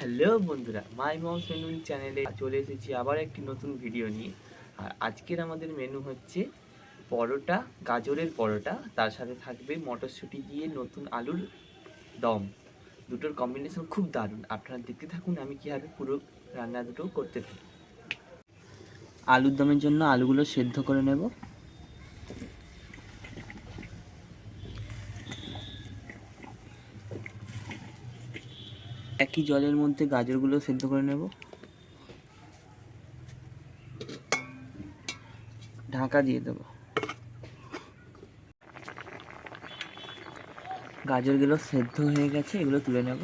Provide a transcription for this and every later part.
Hello বন্ধুরা, মাই মম menu চ্যানেলে চলে এসেছি আবার একটি নতুন ভিডিও নিয়ে। আর আজকের আমাদের মেনু হচ্ছে পরোটা, গাজরের পরোটা। তার সাথে থাকবে মটরশুঁটি দিয়ে নতুন আলুর দম। দুটোর কম্বিনেশন খুব দারুণ। আপনারা দেখতে থাকুন, আমি কীভাবে পুরো রান্না দুটো করতে থাকি। আলুর দমের জন্য আলুগুলো সেদ্ধ করে নেব। একই জলের মধ্যে গাজরগুলো সেদ্ধ করে নেব? ঢাকা দিয়ে দেব। গাজরগুলো সেদ্ধ হয়ে গেছে, এগুলো তুলে নেব।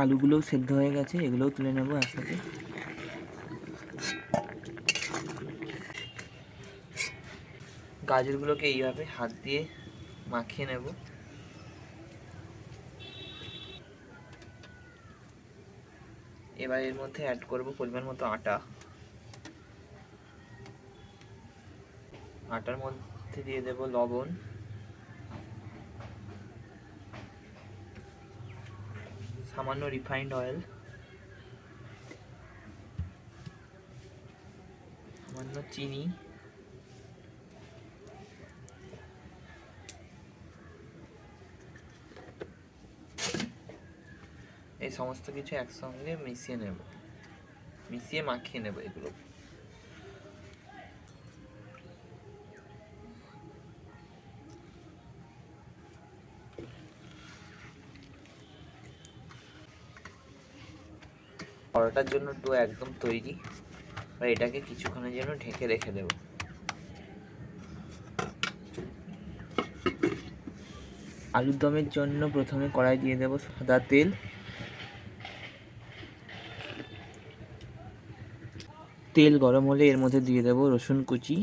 আলুগুলোও সেদ্ধ হয়ে গেছে, এগুলোও তুলে নেব একসাথে। গাজরগুলোকে এইভাবে হাত দিয়ে মাখিয়ে নেব। এবার এর মধ্যে অ্যাড করব পরিমাণ মতো আটা। আটার মধ্যে দিয়ে দেব লবণ। সামান্য রিফাইন্ড অয়েল সামান্য চিনি। সমস্ত কিছু একসঙ্গে মিশিয়ে নেব। মিশিয়ে মাখিয়ে নেব এগুলো। পরোটার জন্য ডো একদম তৈরি। আর এটাকে কিছুক্ষণের জন্য ঢেকে রেখে দেব। আলুর দমের জন্য প্রথমে কড়াই দিয়ে দেব সাদা তেল। তেল গরম হলে এর মধ্যে দিয়ে দেব রসুন কুচি।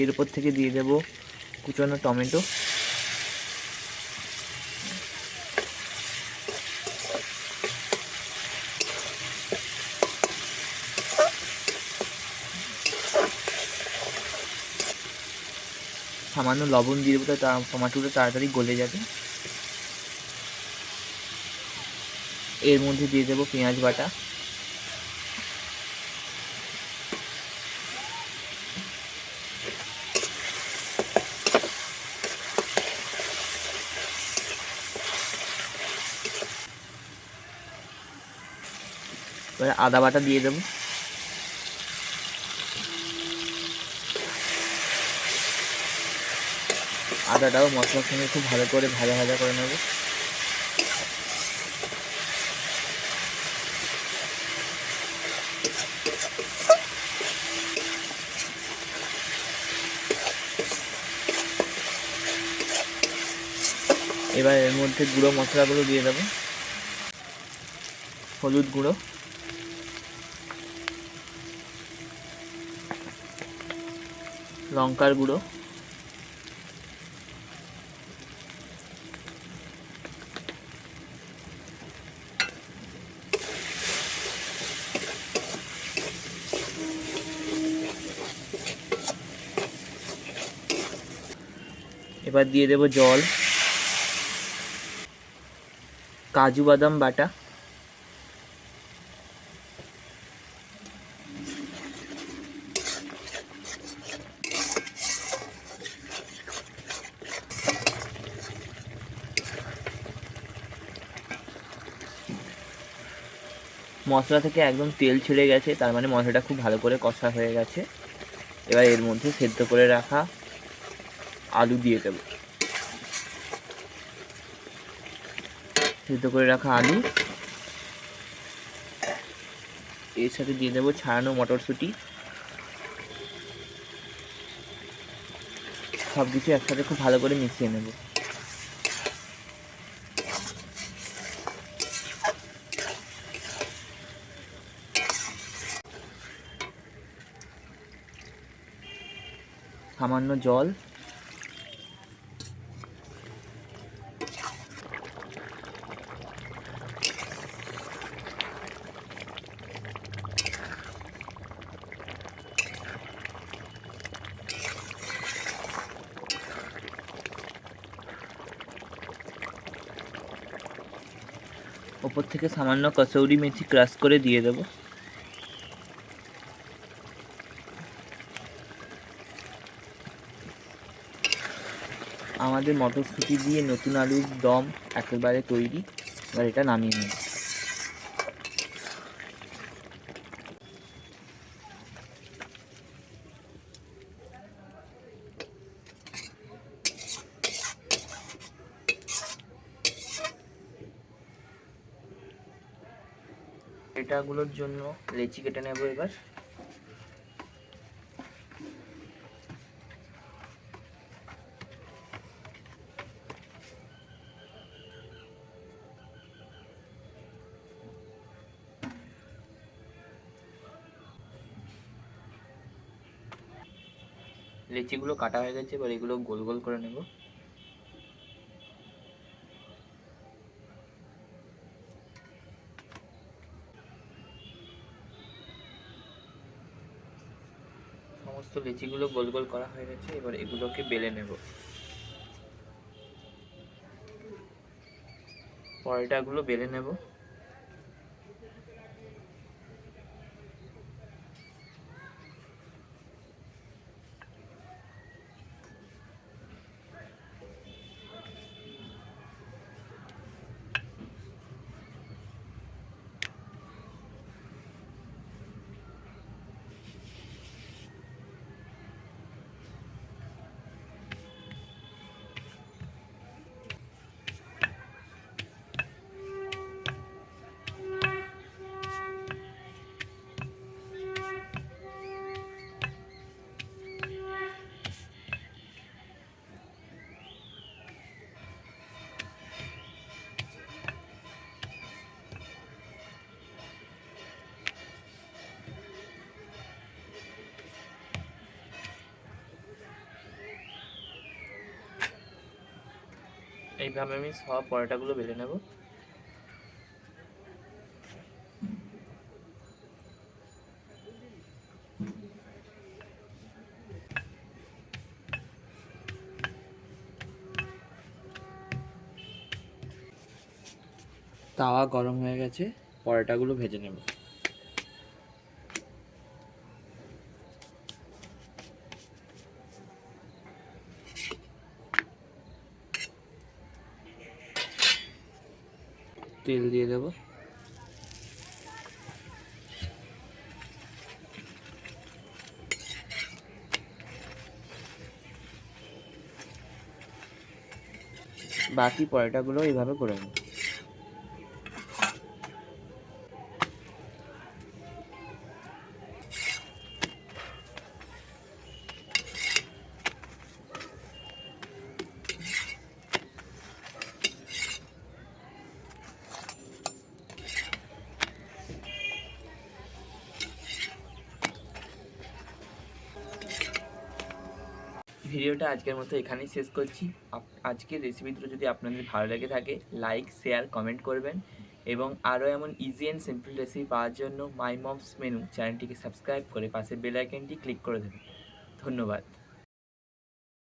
এর উপর থেকে দিয়ে দেব কুচানো টমেটো। সামান্য লবণ দিয়ে দেবো, তা টমাটোটা তাড়াতাড়ি গলে যাবে। এর মধ্যে দিয়ে দেবো পেঁয়াজ বাটা। আদা বাটা দিয়ে দেবো। আদাটাও মশলার সঙ্গে খুব ভালো করে ভাজা ভাজা করে নেব। এবার এর মধ্যে গুঁড়ো মশলাগুলো দিয়ে দেবো। হলুদ গুঁড়ো। লঙ্কার গুঁড়ো। এবার দিয়ে দেব জল। কাজু বাদাম বাটা। মশলা থেকে একদম তেল ছেড়ে গেছে, তার মানে মশলাটা খুব ভালো করে কষা হয়ে গেছে। এবার এর মধ্যে সেদ্ধ করে রাখা আলু দিয়ে দেব। সেদ্ধ করে রাখা আলু। এর সাথে দিয়ে দেবো ছাড়ানো মটরশুঁটি। সব কিছু একসাথে খুব ভালো করে মিশিয়ে নেব। সামান্য জল। ওপর থেকে সামান্য কচৌরি মেথি ক্রাশ করে দিয়ে দেবো। আমাদের মটরশুঁটি দিয়ে নতুন আলুর দম একেবারে তৈরি। এবার এটা নামিয়ে নেব। এটাগুলোর জন্য লেচি কেটে নেব এবার। লেচিগুলো কাটা হয়ে গেছে, এবার এগুলো গোল গোল করে নেব। সমস্ত লিচিগুলো গোল গোল করা হয়ে গেছে এবার এগুলোকে বেলে নেব। পরোটাগুলো বেলে নেব। এইভাবে আমি সব পরোটাগুলো বেলে নেব। তাওয়া গরম হয়ে গেছে পরোটাগুলো ভেজে নেব। তেল দিয়ে দেবো। বাকি পরোটাগুলো এইভাবে করে নেব। ভিডিওটা আজকের মতো এখানেই শেষ করছি। আজকের রেসিপি দুটো যদি আপনাদের ভালো লেগে থাকে লাইক শেয়ার কমেন্ট করবেন এবং আরও এমন ইজি অ্যান্ড সিম্পল রেসিপি পাওয়ার জন্য মাই মমস মেনু চ্যানেলটিকে সাবস্ক্রাইব করে পাশে বেল আইকনটি ক্লিক করে দেবেন। ধন্যবাদ।